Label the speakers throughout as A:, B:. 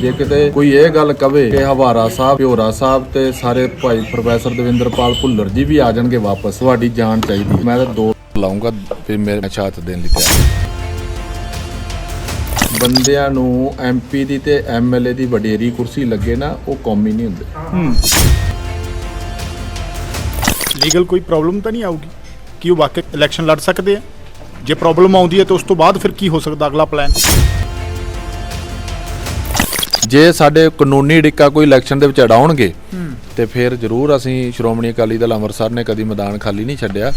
A: ਜੇ ਕਿਤੇ ਕੋਈ ਇਹ ਗੱਲ ਕਵੇ ਕਿ ਹਵਾਰਾ ਸਾਹਿਬ, ਪਿਓਰਾ ਸਾਹਿਬ ਤੇ ਸਾਰੇ ਭਾਈ ਪ੍ਰੋਫੈਸਰ ਦਵਿੰਦਰਪਾਲ ਭੁੱਲਰ ਜੀ ਵੀ ਆ ਜਾਣਗੇ ਵਾਪਸ, ਤੁਹਾਡੀ ਜਾਨ ਚਾਹੀਦੀ ਮੈਂ ਤਾਂ ਦੋ ਲਾਉਂਗਾ ਫਿਰ ਮੇਰੇ ਛਾਤ ਦੇਣ ਲਈ ਤਿਆਰ ਬੰਦਿਆਂ ਨੂੰ ਐਮਪੀ ਦੀ ਤੇ ਐਮਐਲਏ ਦੀ ਵਡੇਰੀ ਕੁਰਸੀ ਲੱਗੇ ਨਾ, ਉਹ ਕੌਮੀ ਨਹੀਂ ਹੁੰਦੇ।
B: ਲੀਗਲ ਕੋਈ ਪ੍ਰੋਬਲਮ ਤਾਂ ਨਹੀਂ ਆਊਗੀ? ਕਿ ਉਹ ਵਾਕਈ ਇਲੈਕਸ਼ਨ ਲੜ ਸਕਦੇ ਆ? ਜੇ ਪ੍ਰੋਬਲਮ ਆਉਂਦੀ ਹੈ ਤਾਂ ਉਸ ਤੋਂ ਬਾਅਦ ਫਿਰ ਕੀ ਹੋ ਸਕਦਾ ਅਗਲਾ ਪਲਾਨ
A: ਜੇ ਸਾਡੇ ਕਾਨੂੰਨੀ ਡਿੱਕਾ ਕੋਈ ਇਲੈਕਸ਼ਨ ਦੇ ਵਿੱਚ ਅੜਾਉਣਗੇ ਤੇ ਫਿਰ ਜ਼ਰੂਰ ਅਸੀਂ ਸ਼੍ਰੋਮਣੀ ਅਕਾਲੀ ਦਲ ਅੰਮ੍ਰਿਤਸਰ ਨੇ ਕਦੀ ਮੈਦਾਨ ਖਾਲੀ ਨਹੀਂ ਛੱਡਿਆ।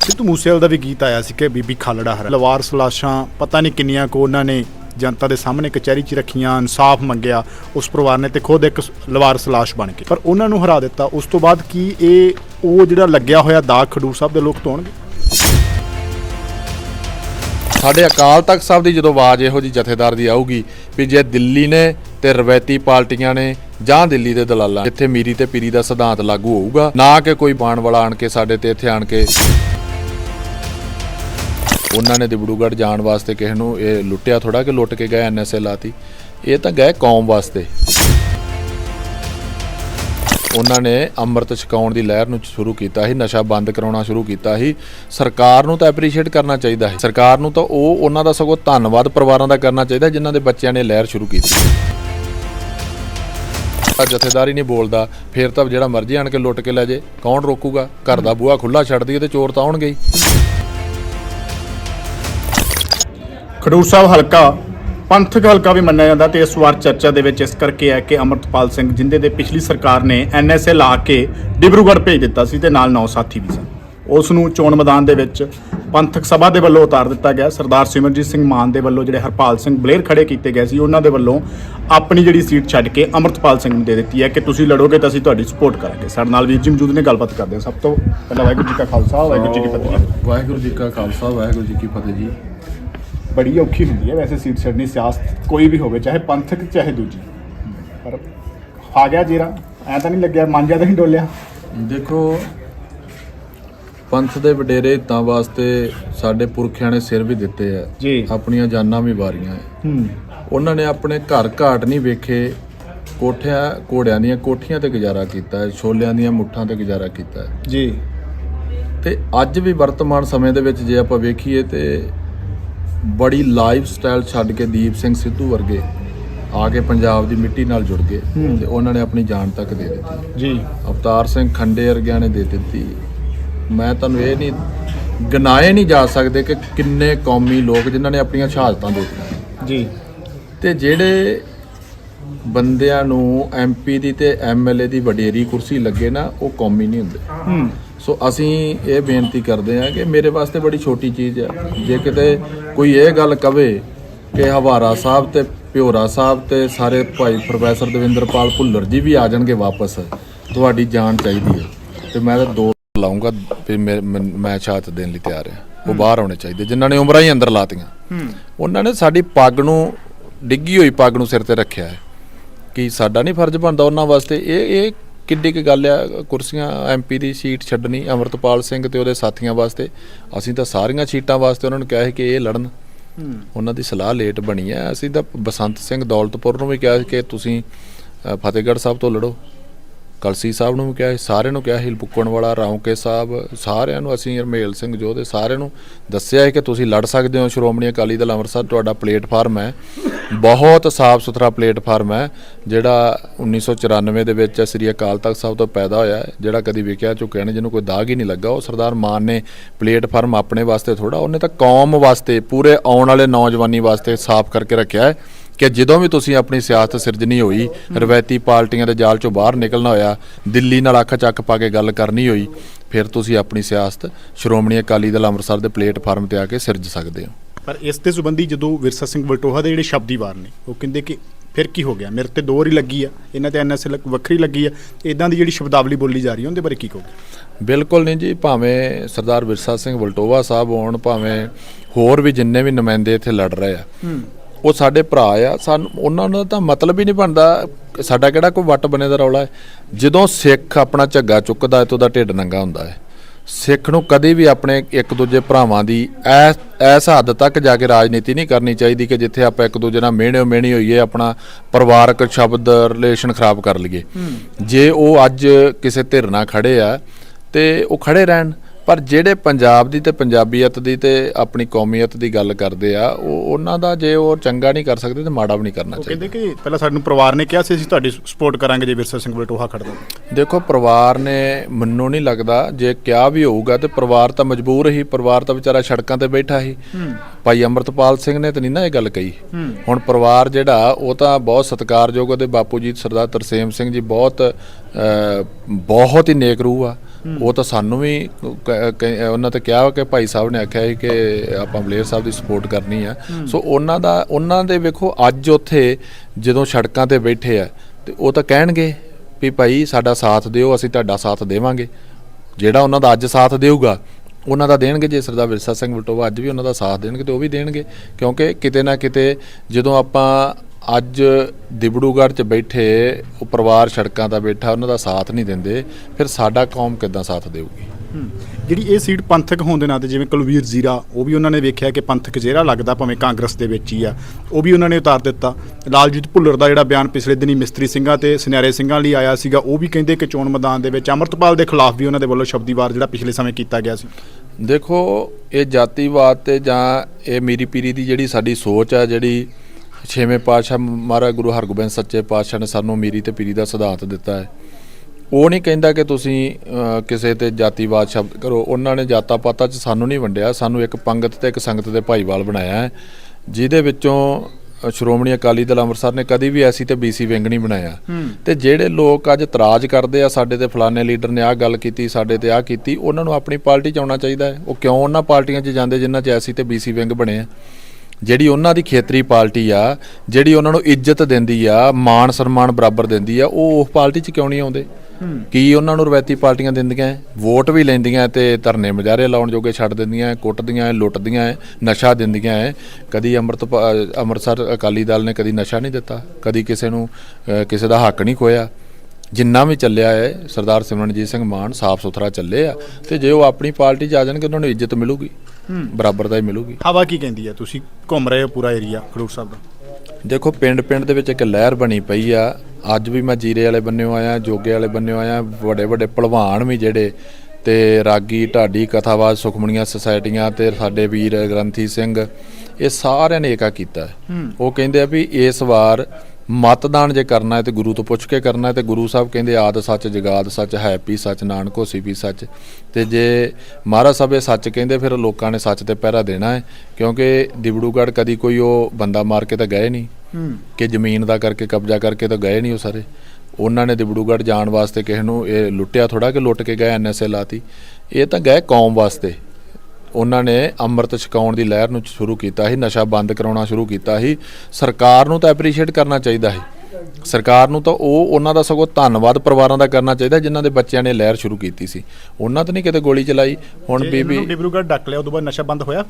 B: ਸਿੱਧੂ ਮੂਸੇਵਾਲ ਦਾ ਵੀ ਗੀਤ ਆਇਆ ਸੀ ਕਿ ਬੀਬੀ ਖਾਲੜਾ ਹਰਾ। ਲਵਾਰ ਸਲਾਸ਼ਾਂ ਪਤਾ ਨਹੀਂ ਕਿੰਨੀਆਂ ਕੋ ਉਹਨਾਂ ਨੇ ਜਨਤਾ ਦੇ ਸਾਹਮਣੇ ਕਚਹਿਰੀ 'ਚ ਰੱਖੀਆਂ ਇਨਸਾਫ ਮੰਗਿਆ ਉਸ ਪਰਿਵਾਰ ਨੇ ਤੇ ਖੁਦ ਇੱਕ ਲਵਾਰ ਸਲਾਸ਼ ਬਣ ਕੇ। ਪਰ ਉਹਨਾਂ ਨੂੰ ਹਰਾ ਦਿੱਤਾ। ਉਸ ਤੋਂ ਬਾਅਦ ਕੀ ਇਹ ਉਹ ਜਿਹੜਾ ਲੱਗਿਆ ਹੋਇਆ ਦਾਗ ਖਡੂਰ ਸਾਹਿਬ ਦੇ ਲੋਕ ਤੋਣਗੇ?
A: ਸਾਡੇ ਅਕਾਲ ਤਖਤ ਸਾਹਿਬ ਦੀ ਜਦੋਂ ਆਵਾਜ਼ ਇਹੋ ਜੀ ਜਥੇਦਾਰ ਦੀ ਆਊਗੀ ਵੀ ਜੇ ਦਿੱਲੀ ਨੇ ਤੇ ਰਵੈਤੀ ਪਾਰਟੀਆਂ ਨੇ ਜਾਂ ਦਿੱਲੀ ਦੇ ਦਲਾਲਾਂ ਇੱਥੇ ਮੀਰੀ ਤੇ ਪੀਰੀ ਦਾ ਸਿਧਾਂਤ ਲਾਗੂ ਹੋਊਗਾ, ਨਾ ਕਿ ਕੋਈ ਬਾਣ ਵਾਲਾ ਆਣ ਕੇ ਸਾਡੇ ਤੇ ਇੱਥੇ ਆਣ ਕੇ ਉਹਨਾਂ ਨੇ ਦਿਬੜੂਗੜ੍ਹ ਜਾਣ ਵਾਸਤੇ ਕਿਸੇ ਨੂੰ ਇਹ ਲੁੱਟਿਆ ਥੋੜਾ ਕਿ ਲੁੱਟ ਕੇ ਗਏ ਐਨਐਸਏ ਲਾਤੀ। ਇਹ ਤਾਂ ਗਏ ਕੌਮ ਵਾਸਤੇ। ਉਹਨਾਂ ਨੇ ਅੰਮ੍ਰਿਤ ਛਕਾਉਣ ਦੀ ਲਹਿਰ ਨੂੰ ਸ਼ੁਰੂ ਕੀਤਾ ਸੀ, ਨਸ਼ਾ ਬੰਦ ਕਰਾਉਣਾ ਸ਼ੁਰੂ ਕੀਤਾ ਸੀ। ਸਰਕਾਰ ਨੂੰ ਤਾਂ ਐਪਰੀਸ਼ੀਏਟ ਕਰਨਾ ਚਾਹੀਦਾ ਹੈ ਸਰਕਾਰ ਨੂੰ ਤਾਂ ਉਹ, ਉਹਨਾਂ ਦਾ ਸਗੋਂ ਧੰਨਵਾਦ ਪਰਿਵਾਰਾਂ ਦਾ ਕਰਨਾ ਚਾਹੀਦਾ, ਜਿਨ੍ਹਾਂ ਦੇ ਬੱਚਿਆਂ ਨੇ ਲਹਿਰ ਸ਼ੁਰੂ ਕੀਤੀ। ਜਥੇਦਾਰ ਹੀ ਨਹੀਂ ਬੋਲਦਾ। ਫਿਰ ਤਾਂ ਜਿਹੜਾ ਮਰਜ਼ੀ ਆਣ ਕੇ ਲੁੱਟ ਕੇ ਲੈ ਜੇ, ਕੌਣ ਰੋਕੂਗਾ? ਘਰ ਦਾ ਬੂਹਾ ਖੁੱਲਾ ਛੱਡ ਦਈਏ ਤੇ ਚੋਰ ਤਾਂ ਆਉਣਗੇ ਹੀ।
B: ਖਡੂਰ ਸਾਹਿਬ ਹਲਕਾ ਪੰਥਕ ਹਲਕਾ ਵੀ ਮੰਨਿਆ ਜਾਂਦਾ ਤੇ ਇਸ ਵਾਰ ਚਰਚਾ ਦੇ ਵਿੱਚ ਇਸ ਕਰਕੇ ਹੈ ਕਿ ਅਮਰਤਪਾਲ ਸਿੰਘ ਜਿੰਦੇ ਦੇ ਪਿਛਲੀ ਸਰਕਾਰ ਨੇ ਐਨਐਸਏ ਲਾ ਕੇ ਡਿਬਰੂਗੜ੍ਹ ਭੇਜ ਦਿੱਤਾ ਸੀ ਤੇ ਨਾਲ ਨੌ ਸਾਥੀ ਵੀ ਸਨ। ਉਸ ਨੂੰ ਚੋਣ ਮੈਦਾਨ ਦੇ ਵਿੱਚ ਪੰਥਕ ਸਭਾ ਦੇ ਵੱਲੋਂ ਉਤਾਰ ਦਿੱਤਾ ਗਿਆ। ਸਰਦਾਰ ਸਿਮਰਜੀਤ ਸਿੰਘ ਮਾਨ ਦੇ ਵੱਲੋਂ ਜਿਹੜੇ ਹਰਪਾਲ ਸਿੰਘ ਬਲੇਰ ਖੜੇ ਕੀਤੇ ਗਏ ਸੀ, ਉਹਨਾਂ ਦੇ ਵੱਲੋਂ ਆਪਣੀ ਜਿਹੜੀ ਸੀਟ ਛੱਡ ਕੇ ਅਮਰਤਪਾਲ ਸਿੰਘ ਨੂੰ ਦੇ ਦਿੱਤੀ ਹੈ ਕਿ ਤੁਸੀਂ ਲੜੋਗੇ ਤਾਂ ਅਸੀਂ ਤੁਹਾਡੀ ਸਪੋਰਟ ਕਰਾਂਗੇ। ਸਾਡੇ ਨਾਲ ਵੀਰ ਜੀ ਮੌਜੂਦ ਨੇ, ਗੱਲਬਾਤ ਕਰਦੇ ਹਾਂ ਸਭ ਤੋਂ। ਪਹਿਲਾਂ ਵਾਹਿਗੁਰੂ ਜੀ ਕਾ ਖਾਲਸਾ, ਵਾਹਿਗੁਰੂ ਜੀ ਕੀ ਫਤਿਹ।
A: ਵਾਹਿਗੁਰੂ ਜੀ ਕਾ ਖਾਲਸਾ, ਵਾਹਿਗੁਰੂ ਜੀ ਕੀ ਫਤਿਹ ਜੀ।
B: ਬੜੀ ਔਖੀ ਹੁੰਦੀ ਹੈ ਵੈਸੇ ਸੀਟ ਛੱਡਣੀ ਸਿਆਸਤ ਕੋਈ ਵੀ ਹੋਵੇ ਚਾਹੇ ਪੰਥਕ ਚਾਹੇ ਦੂਜੀ। ਪਰ ਆ ਗਿਆ ਜੀਰਾ ਐ ਤਾਂ ਨਹੀਂ ਲੱਗਿਆ ਮਨ ਜਿਹਾ ਤਾਂ ਨਹੀਂ ਡੋਲਿਆ।
A: ਦੇਖੋ ਪੰਥ ਦੇ ਵਡੇਰੇ ਹਿੱਤਾਂ ਵਾਸਤੇ ਸਾਡੇ ਪੁਰਖਿਆਂ ਨੇ ਸਿਰ ਵੀ ਦਿੱਤੇ ਆ।
B: ਜੀ।
A: ਆਪਣੀਆਂ ਜਾਨਾਂ ਵੀ ਵਾਰੀਆਂ ਹੈ। ਉਹਨਾਂ ਨੇ ਆਪਣੇ ਘਰ ਘਾਟ ਨਹੀਂ ਵੇਖੇ ਕੋਠਿਆਂ ਘੋੜਿਆਂ ਦੀਆਂ ਕੋਠੀਆਂ ਤੇ ਗੁਜ਼ਾਰਾ ਕੀਤਾ ਹੈ ਛੋਲਿਆਂ ਦੀਆਂ ਮੁੱਠਾਂ ਤੇ ਗੁਜ਼ਾਰਾ ਕੀਤਾ ਹੈ
B: ਜੀ।
A: ਤੇ ਅੱਜ ਵੀ ਵਰਤਮਾਨ ਸਮੇਂ ਦੇ ਵਿੱਚ ਜੇ ਆਪਾਂ ਵੇਖੀਏ ਤੇ ਬੜੀ ਲਾਈਫ ਸਟਾਈਲ ਛੱਡ ਕੇ ਦੀਪ ਸਿੰਘ ਸਿੱਧੂ ਵਰਗੇ ਆ ਕੇ ਪੰਜਾਬ ਦੀ ਮਿੱਟੀ ਨਾਲ ਜੁੜ ਗਏ। ਤੇ ਉਹਨਾਂ ਨੇ ਆਪਣੀ ਜਾਨ ਤੱਕ ਦੇ ਦਿੱਤੀ।
B: ਜੀ।
A: ਅਵਤਾਰ ਸਿੰਘ ਖੰਡੇ ਵਰਗਿਆਂ ਨੇ ਦੇ ਦਿੱਤੀ। ਮੈਂ ਤੁਹਾਨੂੰ ਇਹ ਨਹੀਂ ਗਿਣਾਏ ਨਹੀਂ ਜਾ ਸਕਦੇ ਕਿ ਕਿੰਨੇ ਕੌਮੀ ਲੋਕ ਜਿਨ੍ਹਾਂ ਨੇ ਆਪਣੀਆਂ ਸ਼ਹਾਦਤਾਂ ਦੇ ਦਿੱਤੀਆਂ।
B: ਜੀ।
A: ਤੇ ਜਿਹੜੇ ਬੰਦਿਆਂ ਨੂੰ ਐਮਪੀ ਦੀ ਤੇ ਐਮਐਲਏ ਦੀ ਵਡੇਰੀ ਕੁਰਸੀ ਲੱਗੇ ਨਾ ਉਹ ਕੌਮੀ ਨਹੀਂ ਹੁੰਦੇ।
B: ਹੂੰ।
A: ਸੋ ਅਸੀਂ ਇਹ ਬੇਨਤੀ ਕਰਦੇ ਹਾਂ ਕਿ ਮੇਰੇ ਵਾਸਤੇ ਬੜੀ ਛੋਟੀ ਚੀਜ਼ ਹੈ। ਜੇ ਕਿਤੇ ਕੋਈ ਇਹ ਗੱਲ ਕਵੇ ਕਿ ਹਵਾਰਾ ਸਾਹਿਬ ਤੇ ਪਿਓਰਾ ਸਾਹਿਬ ਤੇ ਸਾਰੇ ਭਾਈ ਪ੍ਰੋਫੈਸਰ ਦਵਿੰਦਰਪਾਲ ਭੁੱਲਰ ਜੀ ਵੀ ਆ ਜਾਣਗੇ ਵਾਪਸ ਤੁਹਾਡੀ ਜਾਨ ਚਾਹੀਦੀ ਹੈ। ਤੇ ਮੈਂ ਤਾਂ ਦੋ ਲਾਉਂਗਾ ਫਿਰ ਮੈਂ- ਛਾਤ ਦੇਣ ਲਈ ਤਿਆਰ ਹਾਂ। ਉਹ ਬਾਹਰ ਆਉਣੇ ਚਾਹੀਦੇ। ਜਿਨ੍ਹਾਂ ਨੇ ਉਮਰਾਂ ਹੀ ਅੰਦਰ ਲਾਤੀਆਂ। ਉਹਨਾਂ ਨੇ ਸਾਡੀ ਪੱਗ ਨੂੰ ਡਿੱਗੀ ਹੋਈ ਪੱਗ ਨੂੰ ਸਿਰ ਤੇ ਰੱਖਿਆ ਹੈ। ਕਿ ਸਾਡਾ ਨਹੀਂ ਫਰਜ਼ ਬਣਦਾ ਉਹਨਾਂ ਵਾਸਤੇ। ਇਹ ਇਹ ਕਿੱਡੀ ਕੁ ਗੱਲ ਆ ਕੁਰਸੀਆਂ ਐਮਪੀ ਦੀ ਸੀਟ ਛੱਡਣੀ ਅਮਰਤਪਾਲ ਸਿੰਘ ਤੇ ਉਹਦੇ ਸਾਥੀਆਂ ਵਾਸਤੇ। ਅਸੀਂ ਤਾਂ ਸਾਰੀਆਂ ਸੀਟਾਂ ਵਾਸਤੇ ਉਹਨਾਂ ਨੂੰ ਕਿਹਾ ਸੀ ਕਿ ਇਹ ਲੜਨ।
B: ਹੂੰ।
A: ਉਹਨਾਂ ਦੀ ਸਲਾਹ ਲੇਟ ਬਣੀ ਹੈ ਅਸੀਂ ਤਾਂ ਬਸੰਤ ਸਿੰਘ ਦੌਲਤਪੁਰ ਨੂੰ ਵੀ ਕਿਹਾ ਕਿ ਤੁਸੀਂ ਫਤਿਹਗੜ੍ਹ ਸਾਹਿਬ ਤੋਂ ਲੜੋ। ਕਲਸੀ ਸਾਹਿਬ ਨੂੰ ਵੀ ਕਿਹਾ ਸੀ, ਸਾਰਿਆਂ ਨੂੰ ਕਿਹਾ ਸੀ ਬੁੱਕਣ ਵਾਲਾ ਰੌਂਕੇ ਸਾਹਿਬ, ਸਾਰਿਆਂ ਨੂੰ ਅਸੀਂ ਹਰਮੇਲ ਸਿੰਘ ਜੋਧੇ ਸਾਰਿਆਂ ਨੂੰ ਦੱਸਿਆ ਹੈ ਕਿ ਤੁਸੀਂ ਲੜ ਸਕਦੇ ਹੋ, ਸ਼੍ਰੋਮਣੀ ਅਕਾਲੀ ਦਲ ਅੰਮ੍ਰਿਤਸਰ, ਤੁਹਾਡਾ ਪਲੇਟਫਾਰਮ ਹੈ। ਬਹੁਤ ਸਾਫ਼ ਸੁਥਰਾ ਪਲੇਟਫਾਰਮ ਹੈ, ਜਿਹੜਾ 1994 ਦੇ ਵਿੱਚ ਸ੍ਰੀ ਅਕਾਲ ਤਖਤ ਸਾਹਿਬ ਤੋਂ ਪੈਦਾ ਹੋਇਆ ਹੈ, ਜਿਹੜਾ ਕਦੀ ਵਿਕਿਆ ਚੁੱਕਿਆ ਨਹੀਂ, ਜਿਹਨੂੰ ਕੋਈ ਦਾਗ ਹੀ ਨਹੀਂ ਲੱਗਾ। ਉਹ ਸਰਦਾਰ ਮਾਨ ਨੇ ਪਲੇਟਫਾਰਮ ਆਪਣੇ ਵਾਸਤੇ ਥੋੜਾ ਉਹਨੇ ਤਾਂ ਕੌਮ ਵਾਸਤੇ, ਪੂਰੇ ਆਉਣ ਵਾਲੇ ਨੌਜਵਾਨੀ ਵਾਸਤੇ ਸਾਫ਼ ਕਰਕੇ ਰੱਖਿਆ ਹੈ। ਕਿ ਜਦੋਂ ਵੀ ਤੁਸੀਂ ਆਪਣੀ ਸਿਆਸਤ ਸਿਰਜਣੀ ਹੋਈ ਰਵਾਇਤੀ ਪਾਰਟੀਆਂ ਦੇ ਜਾਲ ਚੋਂ ਬਾਹਰ ਨਿਕਲਣਾ ਹੋਇਆ ਦਿੱਲੀ ਨਾਲ ਅੱਖ ਚੱਕ ਪਾ ਕੇ ਗੱਲ ਕਰਨੀ ਹੋਈ ਫਿਰ ਤੁਸੀਂ ਆਪਣੀ ਸਿਆਸਤ ਸ਼੍ਰੋਮਣੀ ਅਕਾਲੀ ਦਲ ਅੰਮ੍ਰਿਤਸਰ ਦੇ ਪਲੇਟਫਾਰਮ ਤੇ ਆ ਕੇ ਸਿਰਜ ਸਕਦੇ ਹੋ।
B: ਪਰ ਇਸ ਦੇ ਸੰਬੰਧੀ ਜਦੋਂ ਵਿਰਸਾ ਸਿੰਘ ਵਲਟੋਹਾ ਦੇ ਜਿਹੜੇ ਸ਼ਬਦੀ ਵਾਰ ਨੇ ਉਹ ਕਹਿੰਦੇ ਕਿ ਫਿਰ ਕੀ ਹੋ ਗਿਆ? ਮੇਰੇ ਤੇ ਦੋ ਵਾਰੀ ਲੱਗੀ ਆ ਇਹਨਾਂ ਤੇ ਐਨਐਸਏ ਵੱਖਰੀ ਲੱਗੀ ਆ ਇਦਾਂ ਦੀ ਜਿਹੜੀ ਸ਼ਬਦਾਵਲੀ ਬੋਲੀ ਜਾ ਰਹੀ ਹੈ ਉਹਦੇ ਬਾਰੇ ਕੀ ਕਹੋਗੇ?
A: ਬਿਲਕੁਲ ਨਹੀਂ ਜੀ ਭਾਵੇਂ ਸਰਦਾਰ ਵਿਰਸਾ ਸਿੰਘ ਵਲਟੋਵਾ ਸਾਹਿਬ ਹੋਣ ਭਾਵੇਂ ਹੋਰ ਵੀ ਜਿੰਨੇ ਵੀ ਨੁਮਾਇੰਦੇ ਇੱਥੇ ਲੜ ਰਹੇ ਆ
B: ਹੂੰ।
A: ਉਹ ਸਾਡੇ ਭਰਾ ਆ ਸਾਨੂੰ ਉਹਨਾਂ ਦਾ ਤਾਂ ਮਤਲਬ ਹੀ ਨਹੀਂ ਬਣਦਾ ਸਾਡਾ ਕਿਹੜਾ ਕੋਈ ਵੱਟ ਬਨੇ ਦਾ ਰੌਲਾ ਹੈ। ਜਦੋਂ ਸਿੱਖ ਆਪਣਾ ਝੱਗਾ ਚੁੱਕਦਾ ਹੈ ਤੇ ਉਹਦਾ ਢਿੱਡ ਨੰਗਾ ਹੁੰਦਾ ਹੈ। ਸਿੱਖ ਨੂੰ ਕਦੇ ਵੀ ਆਪਣੇ ਇੱਕ ਦੂਜੇ ਭਰਾਵਾਂ ਦੀ ਐਸ ਐਸ ਹੱਦ ਤੱਕ ਜਾ ਕੇ ਰਾਜਨੀਤੀ ਨਹੀਂ ਕਰਨੀ ਚਾਹੀਦੀ ਕਿ ਜਿੱਥੇ ਆਪਾਂ ਇੱਕ ਦੂਜੇ ਨਾਲ ਮਿਹਣਿਓ ਮਿਹਣੀ ਹੋਈਏ ਆਪਣਾ ਪਰਿਵਾਰਕ ਸ਼ਬਦ ਰਿਲੇਸ਼ਨ ਖਰਾਬ ਕਰ ਲਈਏ। ਜੇ ਉਹ ਅੱਜ ਕਿਸੇ ਧਿਰ ਨਾਲ ਖੜੇ ਆ ਤੇ ਉਹ ਖੜੇ ਰਹਿਣ ਪਰ ਜਿਹੜੇ ਪੰਜਾਬ ਦੀ ਤੇ ਪੰਜਾਬੀਅਤ ਦੀ ਤੇ ਆਪਣੀ ਕੌਮੀਅਤ ਦੀ ਗੱਲ ਕਰਦੇ ਆ ਉਹ ਉਹਨਾਂ ਦਾ ਜੇ ਉਹ ਚੰਗਾ ਨਹੀਂ ਕਰ ਸਕਦੇ ਤੇ ਮਾੜਾ ਵੀ ਨਹੀਂ ਕਰਨਾ ਚਾਹੀਦਾ।
B: ਕਹਿੰਦੇ ਕਿ ਪਹਿਲਾਂ ਸਾਨੂੰ ਪਰਿਵਾਰ ਨੇ ਕਿਹਾ ਸੀ ਅਸੀਂ ਤੁਹਾਡੀ ਸਪੋਰਟ ਕਰਾਂਗੇ ਜੇ ਵਿਰਸਾ ਸਿੰਘ ਬਲਟੋਹਾ ਖੜਦਾ
A: ਦੇਖੋ ਪਰਿਵਾਰ ਨੇ ਮੈਨੂੰ ਨਹੀਂ ਲੱਗਦਾ ਜੇ ਕਿਹਾ ਵੀ ਹੋਊਗਾ ਤੇ ਪਰਿਵਾਰ ਤਾਂ ਮਜਬੂਰ ਹੀ ਪਰਿਵਾਰ ਤਾਂ ਵਿਚਾਰਾ ਸੜਕਾਂ ਤੇ ਬੈਠਾ ਸੀ। ਭਾਈ ਅਮਰਤਪਾਲ ਸਿੰਘ ਨੇ ਤਾਂ ਨਹੀਂ ਨਾ ਇਹ ਗੱਲ ਕਹੀ। ਹੁਣ ਪਰਿਵਾਰ ਜਿਹੜਾ ਉਹ ਤਾਂ ਬਹੁਤ ਸਤਿਕਾਰਯੋਗ ਉਹਦੇ ਬਾਪੂ ਜੀ ਸਰਦਾਰ ਤਰਸੇਮ ਸਿੰਘ ਜੀ ਬਹੁਤ ਬਹੁਤ ਹੀ ਨੇਕ ਰੂਹ ਆ। ਉਹ ਤਾਂ ਸਾਨੂੰ ਵੀ ਉਹਨਾਂ ਤੇ ਕਿਹਾ ਕਿ ਭਾਈ ਸਾਹਿਬ ਨੇ ਆਖਿਆ ਸੀ ਕਿ ਆਪਾਂ ਬਲੇਰ ਸਾਹਿਬ ਦੀ ਸਪੋਰਟ ਕਰਨੀ ਆ। ਸੋ ਉਹਨਾਂ ਦਾ ਉਹਨਾਂ ਦੇ ਵੇਖੋ ਅੱਜ ਉੱਥੇ ਜਦੋਂ ਸੜਕਾਂ ਤੇ ਬੈਠੇ ਆ ਤੇ ਉਹ ਤਾਂ ਕਹਿਣਗੇ ਵੀ ਭਾਈ ਸਾਡਾ ਸਾਥ ਦਿਓ ਅਸੀਂ ਤੁਹਾਡਾ ਸਾਥ ਦੇਵਾਂਗੇ। ਜਿਹੜਾ ਉਹਨਾਂ ਦਾ ਅੱਜ ਸਾਥ ਦੇਊਗਾ ਉਹਨਾਂ ਦਾ ਦੇਣਗੇ ਜੇ ਸਰਦਾਰ ਵਿਰਸਾ ਸਿੰਘ ਬਲਟੋਆ ਅੱਜ ਵੀ ਉਹਨਾਂ ਦਾ ਸਾਥ ਦੇਣਗੇ ਤੇ ਉਹ ਵੀ ਦੇਣਗੇ। ਕਿਉਂਕਿ ਕਿਤੇ ਨਾ ਕਿਤੇ ਜਦੋਂ ਆਪਾਂ ਅੱਜ ਦਿਬੜੂਗੜ੍ਹ 'ਚ ਬੈਠੇ ਉਹ ਪਰਿਵਾਰ ਸੜਕਾਂ 'ਤੇ ਬੈਠਾ ਉਹਨਾਂ ਦਾ ਸਾਥ ਨਹੀਂ ਦਿੰਦੇ। ਫਿਰ ਸਾਡਾ ਕੌਮ ਕਿੱਦਾਂ ਸਾਥ ਦੇਊਗੀ?
B: ਜਿਹੜੀ ਇਹ ਸੀਟ ਪੰਥਕ ਹੋਣ ਦੇ ਨਾਤੇ ਜਿਵੇਂ ਕੁਲਵੀਰ ਜ਼ੀਰਾ ਉਹ ਵੀ ਉਹਨਾਂ ਨੇ ਵੇਖਿਆ ਕਿ ਪੰਥਕ ਚਿਹਰਾ ਲੱਗਦਾ ਭਾਵੇਂ ਕਾਂਗਰਸ ਦੇ ਵਿੱਚ ਹੀ ਆ। ਉਹ ਵੀ ਉਹਨਾਂ ਨੇ ਉਤਾਰ ਦਿੱਤਾ। ਲਾਲਜੀਤ ਭੁੱਲਰ ਦਾ ਜਿਹੜਾ ਬਿਆਨ ਪਿਛਲੇ ਦਿਨੀ ਮਿਸਤਰੀ ਸਿੰਘਾਂ ਤੇ ਸੁਨਿਆਰੇ ਸਿੰਘਾਂ ਲਈ ਆਇਆ ਸੀਗਾ ਉਹ ਵੀ ਕਹਿੰਦੇ ਕਿ ਚੋਣ ਮੈਦਾਨ ਦੇ ਵਿੱਚ ਅਮਰਤਪਾਲ ਦੇ ਖਿਲਾਫ ਵੀ ਉਹਨਾਂ ਦੇ ਵੱਲੋਂ ਸ਼ਬਦੀ ਵਾਰ ਜਿਹੜਾ ਪਿਛਲੇ ਸਮੇਂ ਕੀਤਾ ਗਿਆ ਸੀ।
A: ਦੇਖੋ ਇਹ ਜਾਤੀਵਾਦ ਤੇ ਜਾਂ ਇਹ ਮੀਰੀ ਪੀਰੀ ਦੀ ਜਿਹੜੀ ਸਾਡੀ ਸੋਚ ਆ ਜਿਹੜੀ ਛੇਵੇਂ ਪਾਤਸ਼ਾਹ ਮਹਾਰਾਜ ਗੁਰੂ ਹਰਗੋਬਿੰਦ ਸੱਚੇ ਪਾਤਸ਼ਾਹ ਨੇ ਸਾਨੂੰ ਮੀਰੀ ਤੇ ਪੀਰੀ ਦਾ ਸਿਧਾਂਤ ਦਿੱਤਾ ਹੈ। ਉਹ ਨਹੀਂ ਕਹਿੰਦਾ ਕਿ ਤੁਸੀਂ ਕਿਸੇ ਤੇ ਜਾਤੀਵਾਦ ਸ਼ਬਦ ਕਰੋ। ਉਹਨਾਂ ਨੇ ਜਾਤਾਂ ਪਾਤਾਂ 'ਚ ਸਾਨੂੰ ਨਹੀਂ ਵੰਡਿਆ। ਸਾਨੂੰ ਇੱਕ ਪੰਗਤ ਤੇ ਇੱਕ ਸੰਗਤ ਦੇ ਭਾਈਵਾਲ ਬਣਾਇਆ ਹੈ ਜਿਹਦੇ ਵਿੱਚੋਂ ਸ਼੍ਰੋਮਣੀ ਅਕਾਲੀ ਦਲ ਅੰਮ੍ਰਿਤਸਰ ਨੇ ਕਦੀ ਵੀ ਐਸੀ ਤੇ ਬੀਸੀ ਵਿੰਗ ਨਹੀਂ ਬਣਾਇਆ। ਤੇ ਜਿਹੜੇ ਲੋਕ ਅੱਜ ਇਤਰਾਜ਼ ਕਰਦੇ ਆ ਸਾਡੇ ਤੇ ਫਲਾਣੇ ਲੀਡਰ ਨੇ ਆਹ ਗੱਲ ਕੀਤੀ ਸਾਡੇ ਤੇ ਆਹ ਕੀਤੀ ਉਹਨਾਂ ਨੂੰ ਆਪਣੀ ਪਾਰਟੀ 'ਚ ਆਉਣਾ ਚਾਹੀਦਾ ਹੈ। ਉਹ ਕਿਉਂ ਉਹਨਾਂ ਪਾਰਟੀਆਂ 'ਚ ਜਾਂਦੇ ਜਿਨ੍ਹਾਂ 'ਚ ਐਸੀ ਤੇ ਬੀਸੀ ਵਿੰਗ ਬਣੇ ਆ? ਜਿਹੜੀ ਉਹਨਾਂ ਦੀ ਖੇਤਰੀ ਪਾਰਟੀ ਆ ਜਿਹੜੀ ਉਹਨਾਂ ਨੂੰ ਇੱਜ਼ਤ ਦਿੰਦੀ ਆ ਮਾਣ ਸਨਮਾਨ ਬਰਾਬਰ ਦਿੰਦੀ ਆ ਉਹ ਉਸ ਪਾਰਟੀ 'ਚ ਕਿਉਂ ਨਹੀਂ ਆਉਂਦੇ? ਕੀ ਉਹਨਾਂ ਨੂੰ ਰਵਾਇਤੀ ਪਾਰਟੀਆਂ ਦਿੰਦੀਆਂ? ਵੋਟ ਵੀ ਲੈਂਦੀਆਂ ਤੇ ਧਰਨੇ ਮੁਜ਼ਾਹਰੇ ਲਾਉਣ ਜੋਗੇ ਛੱਡ ਦਿੰਦੀਆਂ ਕੁੱਟਦੀਆਂ ਲੁੱਟਦੀਆਂ ਨਸ਼ਾ ਦਿੰਦੀਆਂ। ਹੈ ਕਦੀ ਅੰਮ੍ਰਿਤ ਅੰਮ੍ਰਿਤਸਰ ਅਕਾਲੀ ਦਲ ਨੇ ਕਦੀ ਨਸ਼ਾ ਨਹੀਂ ਦਿੱਤਾ ਕਦੀ ਕਿਸੇ ਨੂੰ ਕਿਸੇ ਦਾ ਹੱਕ ਨਹੀਂ ਖੋਇਆ ਜਿੰਨਾ ਵੀ ਚੱਲਿਆ ਹੈ ਸਰਦਾਰ ਸਿਮਰਨਜੀਤ ਸਿੰਘ ਮਾਨ ਸਾਫ਼ ਸੁਥਰਾ ਚੱਲੇ ਆ ਤੇ ਜੇ ਉਹ ਆਪਣੀ ਪਾਰਟੀ 'ਚ ਆ ਜਾਣਗੇ ਉਹਨਾਂ ਨੂੰ ਇੱਜ਼ਤ ਮਿਲੂਗੀ। ਬਰਾਬਰ ਦਾ ਹੀ ਮਿਲੂਗੀ।
B: ਹਵਾ ਕੀ ਕਹਿੰਦੀ ਹੈ ਤੁਸੀਂ ਘੁੰਮ ਰਹੇ ਹੋ ਪੂਰਾ ਏਰੀਆ ਖਡੂਰ ਸਾਹਿਬ ਦਾ।
A: ਦੇਖੋ ਪਿੰਡ ਪਿੰਡ ਦੇ ਵਿੱਚ ਇੱਕ ਲਹਿਰ ਬਣੀ ਪਈ ਆ। ਅੱਜ ਵੀ ਮੈਂ ਜੀਰੇ ਵਾਲੇ ਬੰਨਿਓ ਆਇਆ ਜੋਗੇ ਵਾਲੇ ਬੰਨਿਓ ਆਇਆ ਵੱਡੇ ਵੱਡੇ ਪਹਿਲਵਾਨ ਵੀ ਜਿਹੜੇ ਤੇ ਰਾਗੀ ਢਾਡੀ ਕਥਾਵਾਦ ਸੁਖਮਣੀਆਂ ਸੁਸਾਇਟੀਆਂ ਤੇ ਸਾਡੇ ਵੀਰ ਗ੍ਰੰਥੀ ਸਿੰਘ ਇਹ ਸਾਰਿਆਂ ਨੇ ਏਕਾ ਕੀਤਾ। ਉਹ ਕਹਿੰਦੇ ਆ ਵੀ ਇਸ ਵਾਰ ਮਤਦਾਨ ਜੇ ਕਰਨਾ ਹੈ ਤੇ ਗੁਰੂ ਤੋਂ ਪੁੱਛ ਕੇ ਕਰਨਾ ਹੈ ਤੇ ਗੁਰੂ ਸਾਹਿਬ ਕਹਿੰਦੇ ਆਦ ਸੱਚ ਜਗਾਦ ਸੱਚ ਹੈ ਪੀ ਸੱਚ ਨਾਨਕ ਹੋਸੀ ਵੀ ਸੱਚ। ਤੇ ਜੇ ਮਹਾਰਾਜ ਸਾਹਿਬ ਇਹ ਸੱਚ ਕਹਿੰਦੇ ਫਿਰ ਲੋਕਾਂ ਨੇ ਸੱਚ ਤੇ ਪਹਿਰਾ ਦੇਣਾ ਹੈ ਕਿਉਂਕਿ ਦਿਬੜੂਗੜ੍ਹ ਕਦੀ ਕੋਈ ਉਹ ਬੰਦਾ ਮਾਰ ਕੇ ਤਾਂ ਗਏ ਨਹੀਂ। ਕਿ ਜ਼ਮੀਨ ਦਾ ਕਰਕੇ ਕਬਜ਼ਾ ਕਰਕੇ ਤਾਂ ਗਏ ਨਹੀਂ ਉਹ ਸਾਰੇ। ਉਹਨਾਂ ਨੇ ਦਿਬੜੂਗੜ੍ਹ ਜਾਣ ਵਾਸਤੇ ਕਿਸੇ ਨੂੰ ਇਹ ਲੁੱਟਿਆ ਥੋੜਾ ਕਿ ਲੁੱਟ ਕੇ ਗਏ ਐਨਐਸਏ ਲਾਤੀ ਇਹ ਤਾਂ ਗਏ ਕੌਮ ਵਾਸਤੇ। ਉਹਨਾਂ ਨੇ ਅੰਮ੍ਰਿਤ ਛਕਾਉਣ ਦੀ ਲਹਿਰ ਨੂੰ ਸ਼ੁਰੂ ਕੀਤਾ ਸੀ ਨਸ਼ਾ ਬੰਦ ਕਰਾਉਣਾ ਸ਼ੁਰੂ ਕੀਤਾ ਸੀ। ਸਰਕਾਰ ਨੂੰ ਤਾਂ ਐਪਰੀਸ਼ੀਏਟ ਕਰਨਾ ਚਾਹੀਦਾ ਹੈ ਸਰਕਾਰ ਨੂੰ ਤਾਂ ਉਹ ਉਹਨਾਂ ਦਾ ਸਗੋਂ ਧੰਨਵਾਦ ਪਰਿਵਾਰਾਂ ਦਾ ਕਰਨਾ ਚਾਹੀਦਾ ਜਿਨ੍ਹਾਂ ਦੇ ਬੱਚਿਆਂ ਨੇ ਲਹਿਰ ਸ਼ੁਰੂ ਕੀਤੀ ਸੀ। ਉਹਨਾਂ ਤਾਂ ਨਹੀਂ ਕਿਤੇ ਗੋਲੀ ਚਲਾਈ। ਹੁਣ ਬੀਬੀ
B: ਡਿਬਰੂਗੜ੍ਹ ਡੱਕ ਲਿਆ ਉਦੋਂ ਬਾਅਦ ਨਸ਼ਾ ਬੰਦ ਹੋਇਆ?